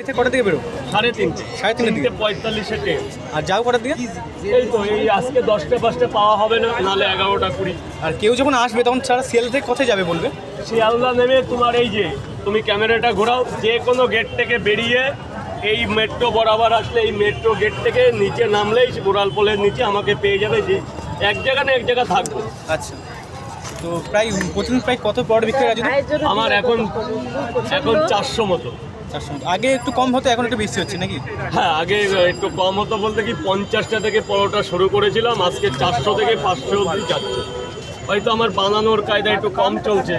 বাড়ি থেকে কটা থেকে বেরো সাড়ে তিনটে। সাড়ে তিনটের দিকে? পঁয়তাল্লিশে ট্রেন। আর যাও কটার দিকে এই তো এই আজকে দশটা পাঁচটা পাওয়া হবে না নাহলে এগারোটা কুড়ি। আর কেউ যখন আসবে তখন সারা সেল থেকে কোথায় যাবে বলবে? শিয়ালদা নেমে তোমার এই যে তুমি ক্যামেরাটা ঘোরাও যে কোনো গেট থেকে বেরিয়ে এই মেট্রো বরাবর আসলে এই মেট্রো গেট থেকে নিচে নামলেই গোড়াল পোলের নিচে আমাকে পেয়ে যাবে যে এক জায়গা না এক জায়গা থাকব। আচ্ছা। তো প্রায় প্রতিদিন প্রায় কত পট বিক্রি যদি আমার এখন এখন চারশো মতো। চারশো আগে একটু কম হতো এখন একটু বেশি হচ্ছে নাকি? হ্যাঁ আগে একটু কম হতো বলতে কি পঞ্চাশটা থেকে পরোটা শুরু করেছিলাম আজকে চারশো থেকে পাঁচশো অবধি যাচ্ছে। হয়তো আমার বানানোর কায়দা একটু কম চলছে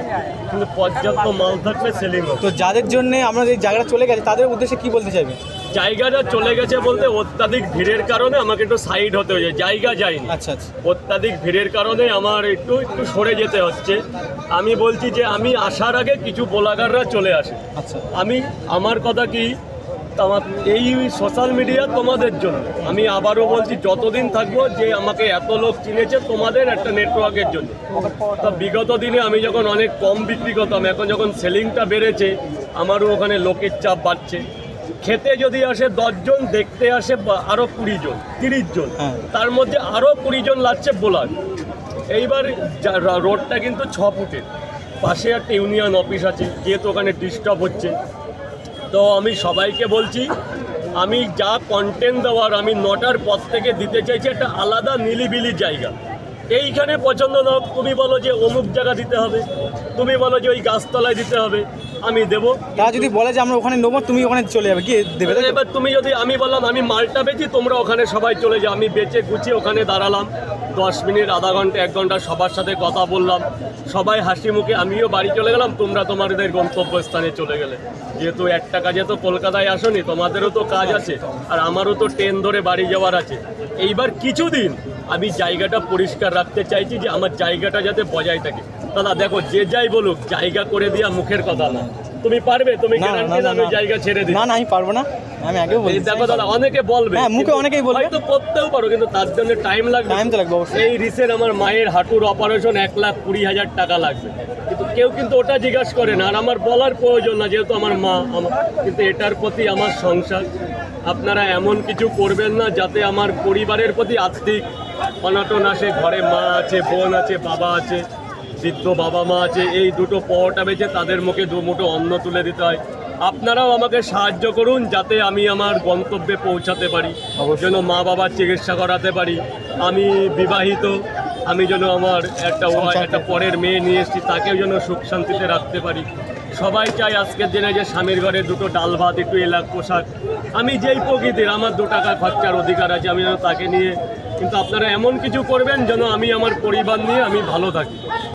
কিন্তু পর্যাপ্ত মাল থাকলে সেলিং তো যাদের জন্য আমরা এই জায়গাটা চলে গেছে তাদের উদ্দেশ্যে কি বলতে চাইবে জায়গাটা চলে গেছে বলতে অত্যাধিক ভিড়ের কারণে আমাকে একটু সাইড হতে হয়েছে জায়গা যায়নি। আচ্ছা আচ্ছা। অত্যাধিক ভিড়ের কারণে আমার একটু একটু সরে যেতে হচ্ছে। আমি বলছি যে আমি আসার আগে কিছু বোলাগাররা চলে আসে। আচ্ছা। আমি আমার কথা কি আমার এই সোশ্যাল মিডিয়া তোমাদের জন্য। আমি আবারও বলছি যতদিন থাকব যে আমাকে এত লোক চিনেছে তোমাদের একটা নেটওয়ার্কের জন্য। তা বিগত দিনে আমি যখন অনেক কম বিক্রি করতাম এখন যখন সেলিংটা বেড়েছে আমারও ওখানে লোকের চাপ বাড়ছে। খেতে যদি আসে দশজন দেখতে আসে বা- আরও কুড়ি জন তিরিশ জন হ্যাঁ। তার মধ্যে আরও কুড়ি জন লাগছে বোলার। এইবার যা- রোডটা কিন্তু ছ ফুটের পাশে একটা ইউনিয়ন অফিস আছে যেহেতু ওখানে ডিস্টার্ব হচ্ছে। তো আমি সবাইকে বলছি আমি যা কন্টেন্ট দেওয়ার আমি নটার পর থেকে দিতে চাইছি একটা আলাদা নিলিবিলি জায়গা। এইখানে পছন্দ না তুমি বলো যে অমুক জায়গা দিতে হবে তুমি বলো যে ওই গাছতলায় দিতে হবে আমি দেবো। তারা যদি বলে যে আমরা ওখানে নেব তুমি ওখানে চলে যাবে কি দেবে এবার তুমি যদি আমি বললাম আমি মালটা বেচি তোমরা ওখানে সবাই চলে যাও আমি বেচে গুছিয়ে ওখানে দাঁড়ালাম। দশ মিনিট, আধা ঘণ্টা, এক ঘণ্টা সবার সাথে কথা বললাম। সবাই হাসি মুখে, আমিও বাড়ি চলে গেলাম, তোমরা তোমাদের গন্তব্যস্থানে চলে গেলে। যেহেতু একটা কাজে তো কলকাতায় আসনি, তোমাদেরও তো কাজ আছে, আর আমারও তো ট্রেন ধরে বাড়ি যাওয়ার আছে। এইবার কিছুদিন আমি জায়গাটা পরিষ্কার রাখতে চাইছি যে, আমার জায়গাটা যাতে বজায় থাকে। দাদা, দেখো, যে যাই বলুক, জায়গা করে দেওয়া মুখের কথা না। তুমি পারবে তুমি গ্যারান্টি আমি জায়গা ছেড়ে দিই না না আমি পারব না। আমি আগেও বলছি। দেখো দাদা অনেকে বলবে। হ্যাঁ, মুখে অনেকেই বলবে। হয়তো করতেও পারো কিন্তু তার জন্য টাইম লাগবে। Time তো লাগবে অবশ্যই। এই রিসের আমার মায়ের হাঁটুর অপারেশন এক লাখ কুড়ি হাজার টাকা লাগবে। কিন্তু কেউ কিন্তু ওটা জিজ্ঞাসা করে না। আর আমার বলার প্রয়োজন না যেহেতু আমার মা আমার কিন্তু এটার প্রতি আমার সংসার। আপনারা এমন কিছু করবেন না যাতে আমার পরিবারের প্রতি আর্থিক অনাটন আসে। ঘরে মা আছে বোন আছে বাবা আছে। বৃদ্ধ বাবা মা আছে এই দুটো পরোটা বেচে তাদের মুখে দু মুঠো অন্ন তুলে দিতে হয় আপনারাও আমাকে সাহায্য করুন যাতে আমি আমার গন্তব্যে পৌঁছাতে পারি যেন মা বাবার চিকিৎসা করাতে পারি। আমি বিবাহিত আমি যেন আমার একটা একটা পরের মেয়ে নিয়ে এসেছি তাকেও যেন সুখ শান্তিতে রাখতে পারি। সবাই চাই আজকের দিনে যে স্বামীর ঘরে দুটো ডাল ভাত একটু এলাক পোশাক। আমি যেই প্রকৃতির আমার দু টাকা খরচার অধিকার আছে আমি যেন তাকে নিয়ে কিন্তু আপনারা এমন কিছু করবেন যেন আমি আমার পরিবার নিয়ে আমি ভালো থাকি।